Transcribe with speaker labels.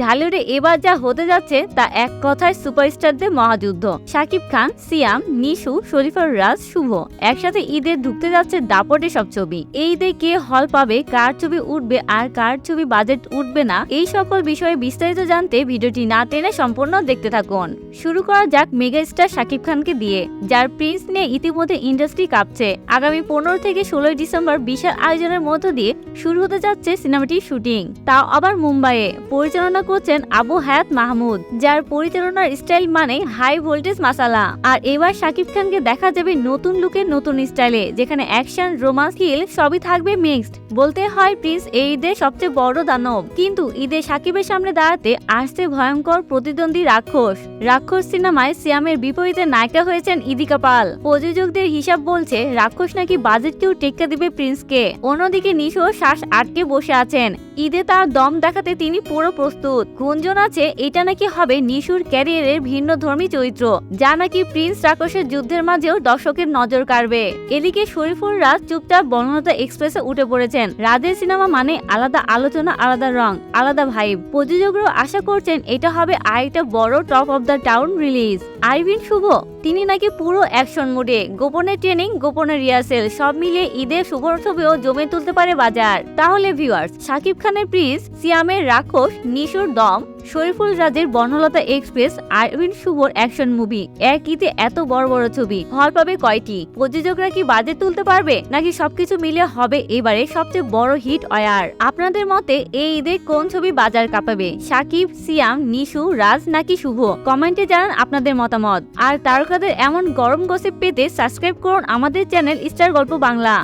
Speaker 1: ঢালিউডে এবার যা হতে যাচ্ছে তা এক কথায় সুপারস্টারদের মহাযুদ্ধ। শাকিব খান, সিয়াম, নিশু, শরীফুর রাজ, শুভ একসাথে ঈদে ঢুকতে যাচ্ছে দাপটে সব ছবি। এই ঈদে কে হল পাবে, কার ছবি উঠবে আর কার ছবি বাজেট উঠবে না, এই সকল বিষয়ে বিস্তারিত জানতে ভিডিওটি না টেনে সম্পূর্ণ দেখতে থাকুন। শুরু করা যাক মেগা স্টার শাকিব খানকে দিয়ে, যার প্রিন্স নিয়ে ইতিমধ্যে ইন্ডাস্ট্রি কাঁপছে। আগামী পনেরো থেকে ষোলোই ডিসেম্বর বিশাল আয়োজনের মধ্য দিয়ে শুরু হতে যাচ্ছে সিনেমাটির শুটিং। তাও আবার মুম্বাইয়ে। পরিচালনা করছেন আবু হায়াত মাহমুদ, যার পরিচালনার স্টাইল মানে হাই ভোল্টেজ মাসালা। আর এবার শাকিব খানকে দেখা যাবে নতুন লুকের নতুন স্টাইলে, যেখানে অ্যাকশন, রোমান্স হিল সবই থাকবে মিক্সড। বলতে হয়, প্রিন্স, এই ঈদের সবচেয়ে বড় দানব। কিন্তু ঈদে শাকিবের সামনে দাঁড়াতে আসছে ভয়ঙ্কর প্রতিদ্বন্দ্বী রাক্ষস। রাক্ষস সিনেমায় সিয়ামের বিপরীতে নায়িকা হয়েছেন ইদিকা পাল। প্রযোজকদের হিসাব বলছে, রাক্ষস নাকি বাজেটকেও টেক্কা দিবে প্রিন্সকে। অন্যদিকে নিশো শ্বাস আটকে বসে আছেন। ঈদে তার দম দেখাতে তিনি পুরো প্রস্তুত। গুঞ্জন আছে? এটা নাকি হবে নিশুর ক্যারিয়ারের ভিন্ন ধর্মী চরিত্র, যা নাকি প্রিন্স রাক্ষসের যুদ্ধের মাঝেও দর্শকের নজর কাড়বে। এদিকে শরীফুল রাজ চুপচাপ বর্ণলতা এক্সপ্রেসে উঠে পড়েছেন। রাজের সিনেমা মানে আলাদা আলোচনা, আলাদা রং, আলাদা ভাইব। প্রযোজকরাও আশা করছেন এটা হবে আরেকটা বড় top of the town release. Arvin Shuvo, তিনি নাকি পুরো অ্যাকশন মোডে, গোপনে ট্রেনিং, গোপনে রিহার্সেল, সব মিলিয়ে ঈদের শুভ ছবিও জমে তুলতে পারে বাজার। তাহলে ভিউয়ার্স শাকিব খানের প্রিন্স, সিয়ামের রাক্ষস নিশুর দম শরীফুল রাজের বর্ণলতা এক্সপ্রেস আরভিন শুভর অ্যাকশন মুভি। এক ঈদে এত বড় বড় ছবি? হল পাবে কয়টি? প্রযোজকরা কি বাজেট তুলতে পারবে? নাকি সবকিছু মিলিয়ে হবে এবারে সবচেয়ে বড় হিট অয়ার আপনাদের মতে এই ঈদে কোন ছবি বাজার কাঁপাবে? সাকিব, সিয়াম, নিশু, রাজ নাকি শুভ? কমেন্টে জানান আপনাদের মতামত। আর তারকাদের এমন গরম গসিপ পেতে সাবস্ক্রাইব করুন আমাদের চ্যানেল স্টার গল্প বাংলা।